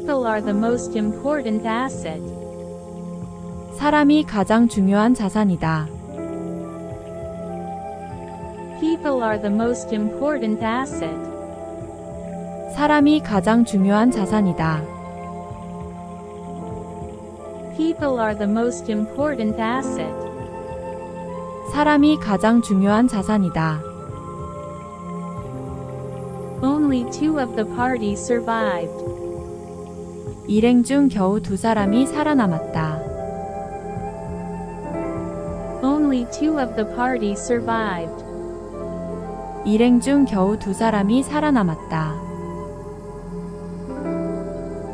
People are the most important asset. 사람이 가장 중요한 자산이다. People are the most important asset. 사람이 가장 중요한 자산이다. People are the most important asset. 사람이 가장 중요한 자산이다. Only two of the party survived. 일행 중 겨우 두 사람이 살아남았다. Only two of the party survived. 일행 중 겨우 두 사람이 살아남았다.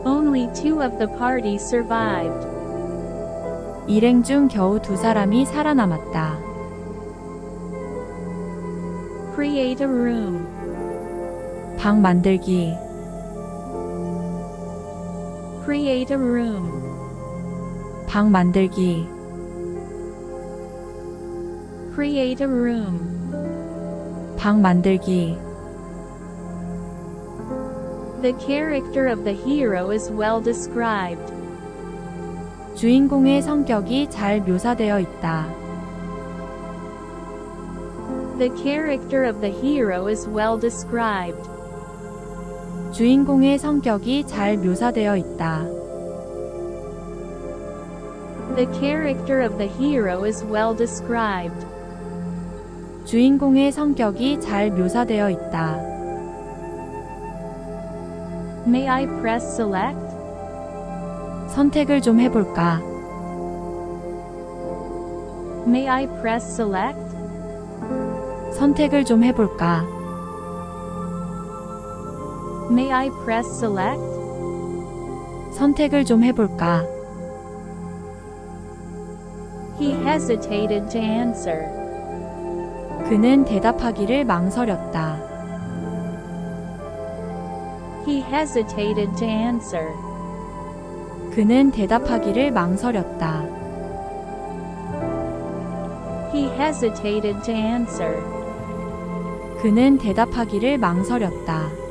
Only two of the party survived. 일행 중 겨우 두 사람이 살아남았다. Create a room. 방 만들기. Create a room. 방 만들기. Create a room. 방 만들기. The character of the hero is well described. 주인공의 성격이 잘 묘사되어 있다. The character of the hero is well described. 주인공의 성격이 잘 묘사되어 있다. The character of the hero is well described. 주인공의 성격이 잘 묘사되어 있다. May I press select? 선택을 좀 해볼까? May I press select? 선택을 좀 해볼까? May I press select? 선택을 좀 해볼까? He hesitated to answer. 그는 대답하기를 망설였다. He hesitated to answer. 그는 대답하기를 망설였다. He hesitated to answer. 그는 대답하기를 망설였다.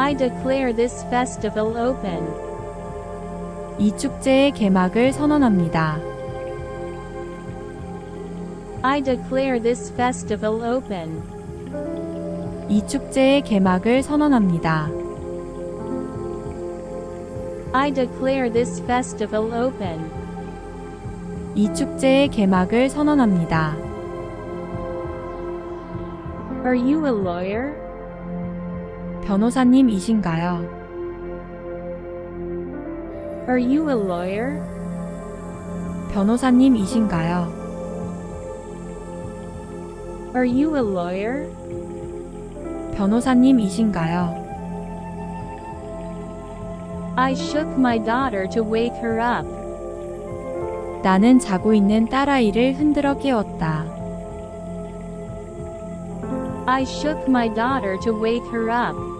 I declare this festival open. 이 축제의 개막을 선언합니다. I declare this festival open. 이 축제의 개막을 선언합니다. I declare this festival open. 이 축제의 개막을 선언합니다. Are you a lawyer? 변호사님이신가요? Are you a lawyer? 변호사님이신가요? Are you a lawyer? 변호사님이신가요? I shook my daughter to wake her up. 나는 자고 있는 딸아이를 흔들어 깨웠다. I shook my daughter to wake her up.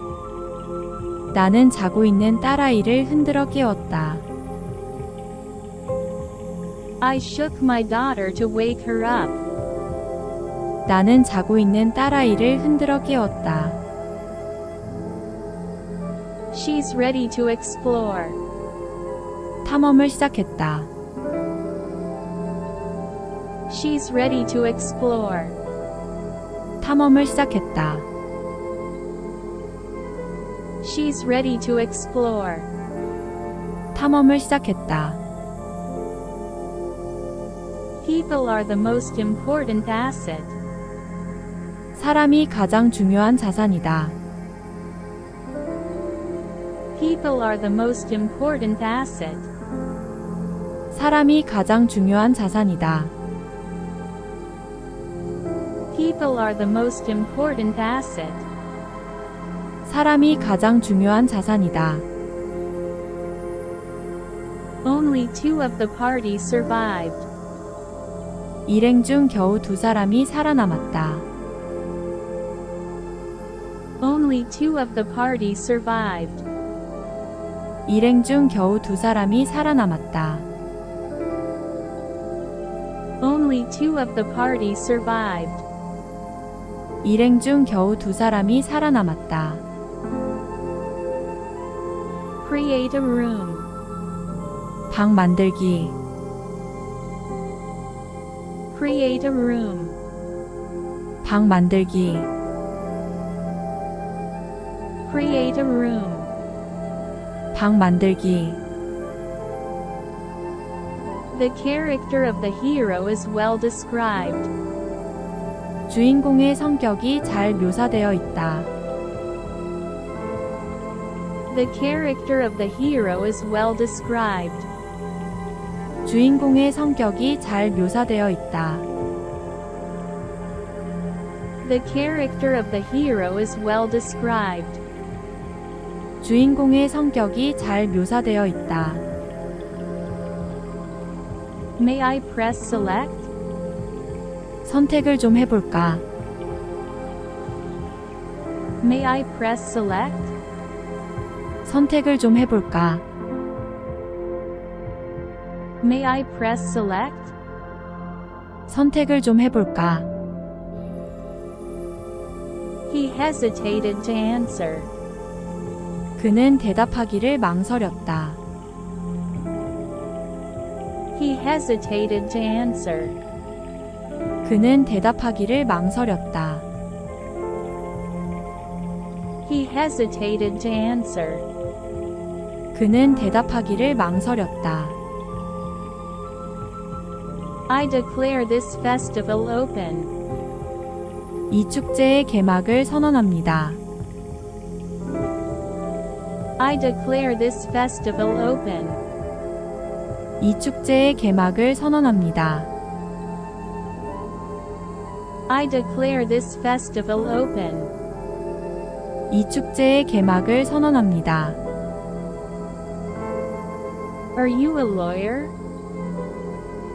나는 자고 있는 딸아이를 흔들어 깨웠다. I shook my daughter to wake her up. 나는 자고 있는 딸아이를 흔들어 깨웠다. She's ready to explore. 탐험을 시작했다. She's ready to explore. 탐험을 시작했다. She's ready to explore. 탐험을 시작했다. People are the most important asset. 사람이 가장 중요한 자산이다. People are the most important asset. 사람이 가장 중요한 자산이다. People are the most important asset. 사람이 가장 중요한 자산이다. Only two of the party survived. 일행 중 겨우 두 사람이 살아남았다. Only two of the party survived. 일행 중 겨우 두 사람이 살아남았다. Only two of the party survived. 일행 중 겨우 두 사람이 살아남았다. Create a room. 방 만들기, Create a room. 방 만들기, Create a room. 방 만들기. The character of the hero is well described. 주인공의 성격이 잘 묘사되어 있다. The character of the hero is well described. 주인공의 성격이 잘 묘사되어 있다. The character of the hero is well described. 주인공의 성격이 잘 묘사되어 있다. May I press select? 선택을 좀 해볼까? May I press select? 선택을 좀 해볼까? May I press select? 선택을 좀 해볼까? He hesitated to answer. 그는 대답하기를 망설였다. He hesitated to answer. 그는 대답하기를 망설였다. He hesitated to answer. 그는 대답하기를 망설였다. I declare this festival open. 이 축제의 개막을 선언합니다. I declare this festival open. 이 축제의 개막을 선언합니다. I declare this festival open. 이 축제의 개막을 선언합니다. Are you a lawyer?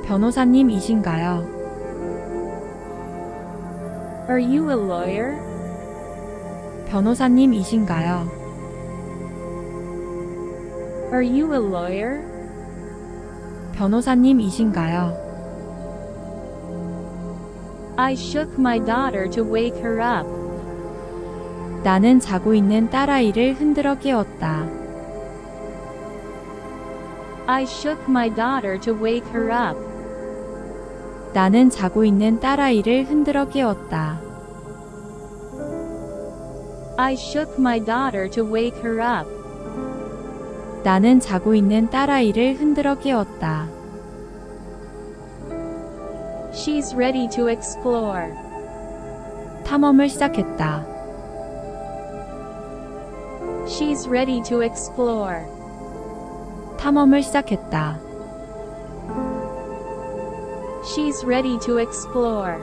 변호사님이신가요? Are you a lawyer? 변호사님이신가요? Are you a lawyer? 변호사님이신가요? I shook my daughter to wake her up. 나는 자고 있는 딸아이를 흔들어 깨웠다. I shook my daughter to wake her up. 나는 자고 있는 딸아이를 흔들어 깨웠다. I shook my daughter to wake her up. 나는 자고 있는 딸아이를 흔들어 깨웠다. She's ready to explore. 탐험을 시작했다. She's ready to explore. 탐험을 시작했다. She's ready to explore.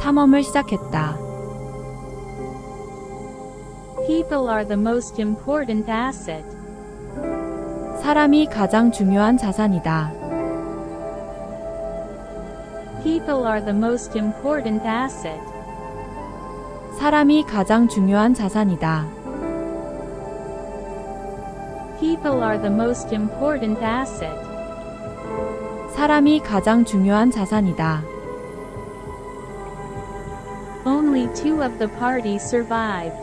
탐험을 시작했다. People are the most important asset. 사람이 가장 중요한 자산이다. People are the most important asset. 사람이 가장 중요한 자산이다. People are the most important asset. 사람이 가장 중요한 자산이다. Only two of the party survived.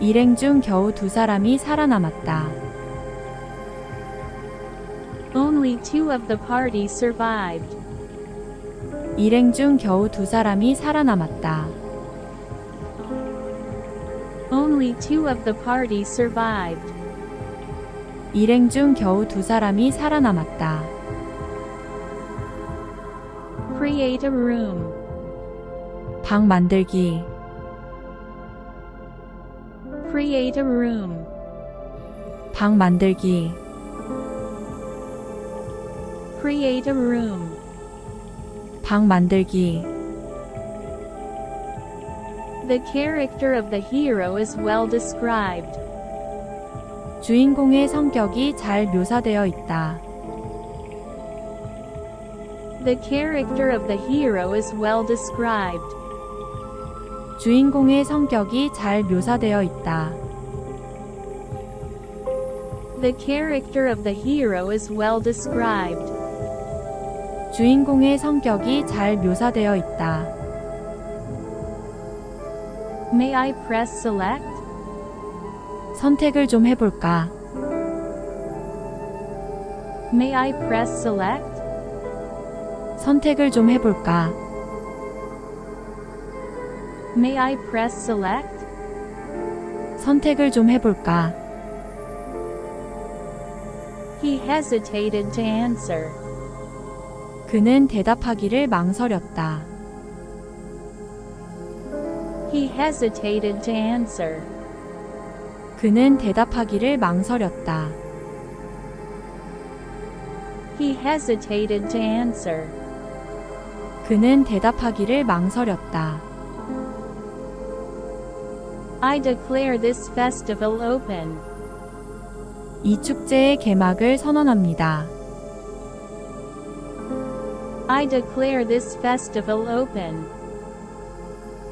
일행 중 겨우 두 사람이 살아남았다. Only two of the party survived. 일행 중 겨우 두 사람이 살아남았다. Only two of the party survived. 일행 중 겨우 두 사람이 살아남았다. Create a room. 방 만들기, Create a room. 방 만들기, Create a room. 방 만들기. The character of the hero is well described. 주인공의 성격이 잘 묘사되어 있다. The character of the hero is well described. 주인공의 성격이 잘 묘사되어 있다. The character of the hero is well described. 주인공의 성격이 잘 묘사되어 있다. May I press select? 선택을 좀 해볼까? May I press select? 선택을 좀 해볼까? May I press select? 선택을 좀 해볼까? He hesitated to answer. 그는 대답하기를 망설였다. He hesitated to answer. 그는 대답하기를 망설였다. He hesitated to answer. 그는 대답하기를 망설였다. I declare this festival open. 이 축제의 개막을 선언합니다. I declare this festival open.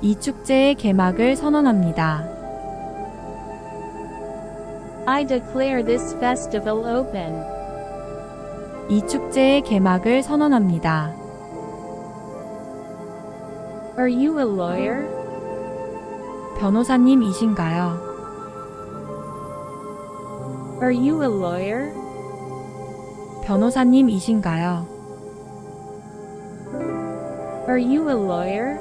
이 축제의 개막을 선언합니다. I declare this festival open. 이 축제의 개막을 선언합니다. Are you a lawyer? 변호사님이신가요? Are you a lawyer? 변호사님이신가요? Are you a lawyer?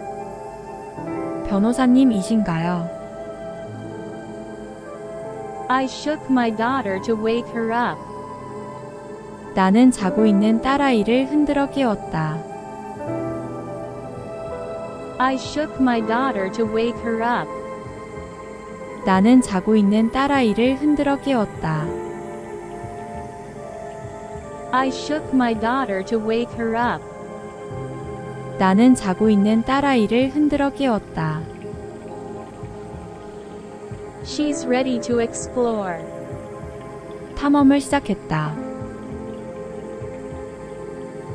변호사님이신가요? I shook my daughter to wake her up. 나는 자고 있는 딸아이를 흔들어 깨웠다. I shook my daughter to wake her up. 나는 자고 있는 딸아이를 흔들어 깨웠다. I shook my daughter to wake her up. 나는 자고 있는 딸아이를 흔들어 깨웠다. She's ready to explore. 탐험을 시작했다.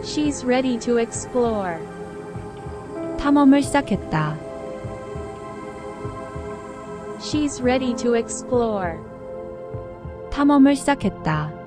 She's ready to explore. 탐험을 시작했다. She's ready to explore. 탐험을 시작했다.